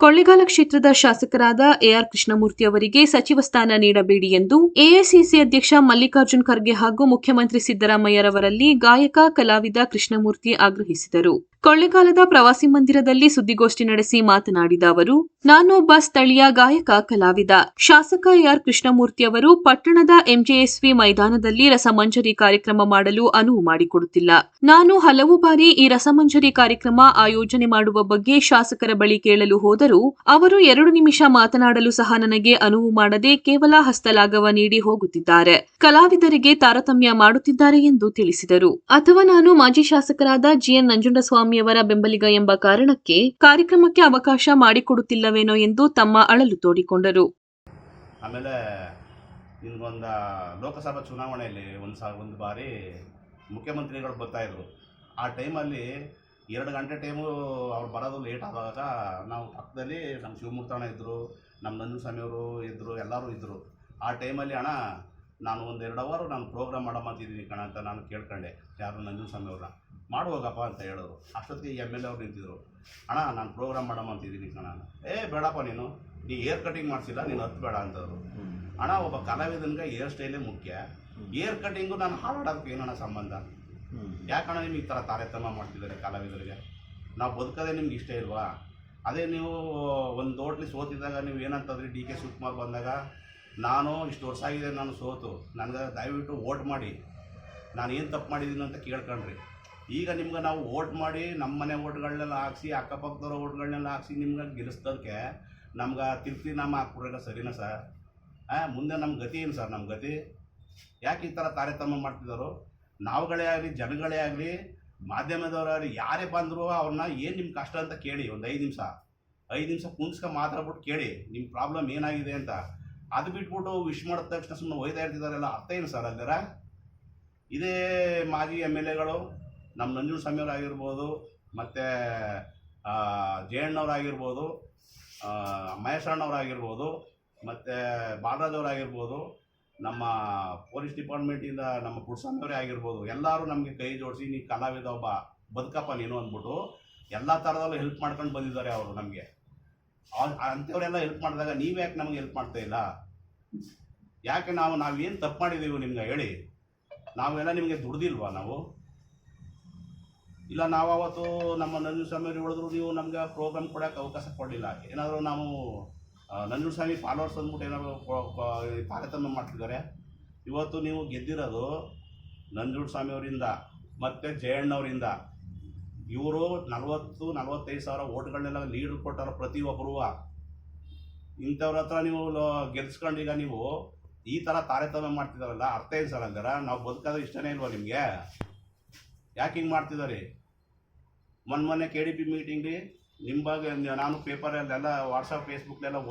ಕೊಳ್ಳೇಗಾಲ ಕ್ಷೇತ್ರದ ಶಾಸಕರಾದ ಎಆರ್ ಕೃಷ್ಣಮೂರ್ತಿ ಅವರಿಗೆ ಸಚಿವ ಸ್ಥಾನ ನೀಡಬೇಡಿ ಎಂದು ಎಐಸಿಸಿ ಅಧ್ಯಕ್ಷ ಮಲ್ಲಿಕಾರ್ಜುನ್ ಖರ್ಗೆ ಹಾಗೂ ಮುಖ್ಯಮಂತ್ರಿ ಸಿದ್ದರಾಮಯ್ಯರವರಲ್ಲಿ ಗಾಯಕ ಕಲಾವಿದ ಕೃಷ್ಣಮೂರ್ತಿ ಆಗ್ರಹಿಸಿದರು. ಕೊಳ್ಳೇಗಾಲದ ಪ್ರವಾಸಿ ಮಂದಿರದಲ್ಲಿ ಸುದ್ದಿಗೋಷ್ಠಿ ನಡೆಸಿ ಮಾತನಾಡಿದ ಅವರು, ನಾನೊಬ್ಬ ಸ್ಥಳೀಯ ಗಾಯಕ ಕಲಾವಿದ. ಶಾಸಕ ಎಆರ್ ಕೃಷ್ಣಮೂರ್ತಿ ಅವರು ಪಟ್ಟಣದ ಎಂಜೆಎಸ್ವಿ ಮೈದಾನದಲ್ಲಿ ರಸಮಂಜರಿ ಕಾರ್ಯಕ್ರಮ ಮಾಡಲು ಅನುವು ಮಾಡಿಕೊಡುತ್ತಿಲ್ಲ. ನಾನು ಹಲವು ಬಾರಿ ಈ ರಸಮಂಜರಿ ಕಾರ್ಯಕ್ರಮ ಆಯೋಜನೆ ಮಾಡುವ ಬಗ್ಗೆ ಶಾಸಕರ ಬಳಿ ಕೇಳಲು ಹೋದರೂ, ಅವರು ಎರಡು ನಿಮಿಷ ಮಾತನಾಡಲು ಸಹ ನನಗೆ ಅನುವು ಮಾಡದೆ ಕೇವಲ ಹಸ್ತಲಾಘವ ನೀಡಿ ಹೋಗುತ್ತಿದ್ದಾರೆ. ಕಲಾವಿದರಿಗೆ ತಾರತಮ್ಯ ಮಾಡುತ್ತಿದ್ದಾರೆ ಎಂದು ತಿಳಿಸಿದರು. ಅಥವಾ ನಾನು ಮಾಜಿ ಶಾಸಕರಾದ ಜಿಎನ್ ನಂಜುಂಡಸ್ವಾಮಿಯವರ ಬೆಂಬಲಿಗ ಎಂಬ ಕಾರಣಕ್ಕೆ ಕಾರ್ಯಕ್ರಮಕ್ಕೆ ಅವಕಾಶ ಮಾಡಿಕೊಡುತ್ತಿಲ್ಲವೇನೋ ಎಂದು ತಮ್ಮ ಅಳಲು ತೋಡಿಕೊಂಡರು. ಆಮೇಲೆ ನಿನ್ಗೊಂದು ಲೋಕಸಭಾ ಚುನಾವಣೆಯಲ್ಲಿ ಒಂದು ಸಾವಿರ ಒಂದು ಬಾರಿ ಮುಖ್ಯಮಂತ್ರಿಗಳು ಬರ್ತಾಯಿದ್ರು ಆ ಟೈಮಲ್ಲಿ ಎರಡು ಗಂಟೆ ಟೈಮು ಅವ್ರು ಬರೋದು ಲೇಟ್ ಆದಾಗ ನಾವು ಪಕ್ಕದಲ್ಲಿ ನಮ್ಮ ಶಿವಮೂರ್ತಣ್ಣ ಇದ್ದರು ನಮ್ಮ ನಂಜುಸ್ವಾಮಿಯವರು ಇದ್ದರು ಎಲ್ಲರೂ ಇದ್ದರು ಆ ಟೈಮಲ್ಲಿ ಅಣ್ಣ, ನಾನು ಒಂದು ಎರಡು ಅವರು ನಾನು ಪ್ರೋಗ್ರಾಮ್ ಮಾಡೋ ಮಾತಿದ್ದೀನಿ ಕಣ ಅಂತ ನಾನು ಕೇಳ್ಕೊಂಡೆ. ಯಾರು ನಂಜುಸ್ವಾಮಿಯವ್ರನ್ನ ಮಾಡುವಾಗಪ್ಪ ಅಂತ ಹೇಳೋರು. ಅಷ್ಟೊತ್ತಿಗೆ ಎಂ ಎಲ್ ಎ ಅವ್ರು ನಿಂತಿದ್ರು. ಅಣ್ಣ ನಾನು ಪ್ರೋಗ್ರಾಮ್ ಮಾಡಮ್ಮಂತಿದ್ದೀನಿ ಕಣ ಅಂತ. ಏ ಬೇಡಪ್ಪ ನೀನು. ನೀ ಏರ್ ಕಟಿಂಗ್ ಮಾಡಿಸಿಲ್ಲ ನೀನು ಹತ್ತು ಬೇಡ ಅಂತವ್ರು. ಅಣ್ಣ ಒಬ್ಬ ಕಲಾವಿದನಿಗೆ ಏರ್ ಸ್ಟೈಲೇ ಮುಖ್ಯ. ಏರ್ ಕಟಿಂಗು ನಾನು ಹಾಡೋದಕ್ಕೆ ಏನಣ್ಣ ಸಂಬಂಧ? ಯಾಕಣ್ಣ ನಿಮ್ಗೆ ಈ ಥರ ತಾರತಮ್ಯ ಮಾಡ್ತಿದ್ದಾರೆ ಕಲಾವಿದರಿಗೆ? ನಾವು ಬದುಕೋದೇ ನಿಮ್ಗೆ ಇಷ್ಟ ಇಲ್ವಾ? ಅದೇ ನೀವು ಒಂದು ಹೋಟ್ಲಿ ಸೋತಿದ್ದಾಗ ನೀವು ಏನಂತಂದ್ರಿ ಡಿ ಕೆ ಶಿವಕುಮಾರ್ ಬಂದಾಗ? ನಾನು ಇಷ್ಟು ವರ್ಷ ಆಗಿದೆ ನಾನು ಸೋತು. ನನಗೆ ದಯವಿಟ್ಟು ಓಟ್ ಮಾಡಿ. ನಾನು ಏನು ತಪ್ಪು ಮಾಡಿದ್ದೀನಿ ಅಂತ ಕೇಳ್ಕೊಂಡ್ರಿ ಈಗ ನಿಮ್ಗೆ ನಾವು ವೋಟ್ ಮಾಡಿ ನಮ್ಮ ಮನೆ ಓಟ್ಗಳನ್ನೆಲ್ಲ ಹಾಕ್ಸಿ, ಅಕ್ಕಪಕ್ಕದವ್ರ ಓಟ್ಗಳನ್ನೆಲ್ಲ ಹಾಕ್ಸಿ ನಿಮ್ಗೆ ಗೆಲ್ಲಿಸ್ದಕ್ಕೆ ನಮ್ಗೆ ತಿರುಪ್ತಿ ನಾಮ ಹಾಕ್ಬಿಡೋಲ್ಲ ಸರಿನಾ ಸರ್? ಹಾಂ ಮುಂದೆ ನಮ್ಮ ಗತಿ ಏನು ಸರ್ ನಮ್ಮ ಗತಿ? ಯಾಕೆ ಈ ಥರ ತಾರತಮ್ಯ ಮಾಡ್ತಿದ್ದಾರೋ ನಾವುಗಳೇ ಆಗಲಿ, ಜನಗಳೇ ಆಗಲಿ ಮಾಧ್ಯಮದವರಾಗಲಿ ಯಾರೇ ಬಂದರೂ ಅವ್ರನ್ನ ಏನು ನಿಮ್ಮ ಕಷ್ಟ ಅಂತ ಕೇಳಿ, ಒಂದು ಐದು ನಿಮಿಷ ಐದು ನಿಮಿಷ ಕುಂಸ್ಕೊಂಡು ಮಾತಾಡ್ಬಿಟ್ಟು ಕೇಳಿ ನಿಮ್ಮ ಪ್ರಾಬ್ಲಮ್ ಏನಾಗಿದೆ ಅಂತ. ಅದು ಬಿಟ್ಬಿಟ್ಟು ವಿಶ್ ಮಾಡಿದ ತಕ್ಷಣ ಸುಮ್ಮನೆ ಒಯ್ತಾ ಇರ್ತಿದಾರಲ್ಲ, ಅರ್ಥ ಏನು ಸರ್ ಅಲ್ಲರ ಇದೇ ಮಾಜಿ ಎಂ ಎಲ್ ಎಗಳು ನಮ್ಮ ನಂಜುಂಡ ಆಗಿರ್ಬೋದು, ಮತ್ತು ಜಯಣ್ಣವರಾಗಿರ್ಬೋದು ಮಹೇಶಣ್ಣವರಾಗಿರ್ಬೋದು ಮತ್ತು ಬಾಲರಾಜವರಾಗಿರ್ಬೋದು ನಮ್ಮ ಪೊಲೀಸ್ ಡಿಪಾರ್ಟ್ಮೆಂಟಿಂದ ನಮ್ಮ ಪುಡ್ಸ್ವಾಮಿಯವರೇ ಆಗಿರ್ಬೋದು, ಎಲ್ಲರೂ ನಮಗೆ ಕೈ ಜೋಡಿಸಿ, ನೀ ಕಲಾವಿದ ಒಬ್ಬ ಬದುಕಪ್ಪ ನೀನು ಅಂದ್ಬಿಟ್ಟು ಎಲ್ಲ ಥರದಲ್ಲೂ ಹೆಲ್ಪ್ ಮಾಡ್ಕೊಂಡು ಬಂದಿದ್ದಾರೆ ಅವರು ನಮಗೆ. ಅಂಥವರೆಲ್ಲ ಹೆಲ್ಪ್ ಮಾಡಿದಾಗ ನೀವು ಯಾಕೆ ನಮಗೆ ಹೆಲ್ಪ್ ಮಾಡ್ತಾ ಇಲ್ಲ? ಯಾಕೆ ನಾವು ನಾವೇನು ತಪ್ಪು ಮಾಡಿದ್ದೀವಿ ನಿಮ್ಗೆ ಹೇಳಿ? ನಾವೆಲ್ಲ ನಿಮಗೆ ದುಡ್ದಿಲ್ವಾ ನಾವು? ಇಲ್ಲ ನಾವು ಅವತ್ತು ನಮ್ಮ ಸ್ವಾಮಿಯವ್ರು ಹೇಳಿದ್ರು, ನೀವು ನಮ್ಗೆ ಪ್ರೋಗ್ರಾಮ್ ಕೊಡೋಕೆ ಅವಕಾಶ ಕೊಡಲಿಲ್ಲ. ಏನಾದರೂ ನಾವು ನಂಜುನ ಸ್ವಾಮಿ ಫಾಲೋವರ್ಸ್ ಅಂದ್ಬಿಟ್ಟು ಏನಾದರೂ ಕೊ- ಕೊ- ತಾರತಮ್ಯ ಮಾಡ್ತಿದ್ದಾರೆ. ಇವತ್ತು ನೀವು ಗೆದ್ದಿರೋದು ನಂಜುಂಡ ಸ್ವಾಮಿಯವರಿಂದ, ಮತ್ತು ಜಯಣ್ಣವರಿಂದ ಇವರು ನಲವತ್ತು, ನಲವತ್ತೈದು ಸಾವಿರ ಓಟ್ಗಳನ್ನೆಲ್ಲ ಲೀಡ್ ಕೊಟ್ಟಾರ ಪ್ರತಿಯೊಬ್ಬರು. ಇಂಥವ್ರ ಹತ್ರ ನೀವು ಲ- ಗೆಲ್ಸ್ಕೊಂಡು ಈಗ ನೀವು ಈ ಥರ ತಾರತಮ್ಯ ಮಾಡ್ತಿದ್ದಾರಲ್ಲ ಅರ್ಥ ಏನು ಸರ್ ಹಂಗಾರ? ನಾವು ಬದುಕೋದು ಇಷ್ಟನೇ ಇಲ್ವಾ ನಿಮಗೆ? ಯಾಕೆ ಹಿಂಗೆ ಮಾಡ್ತಿದ್ದಾರೆ? ಮೊನ್ನೆ ಮೊನ್ನೆ ಕೆ ಡಿ ಪಿ ಮೀಟಿಂಗ್ಲಿ ನಿಮ್ಮ ಬಗ್ಗೆ ನಾನು ಪೇಪರಲ್ಲೆಲ್ಲ ವಾಟ್ಸಪ್ ಫೇಸ್ಬುಕ್ಲೆಲ್ಲ ಓದಿ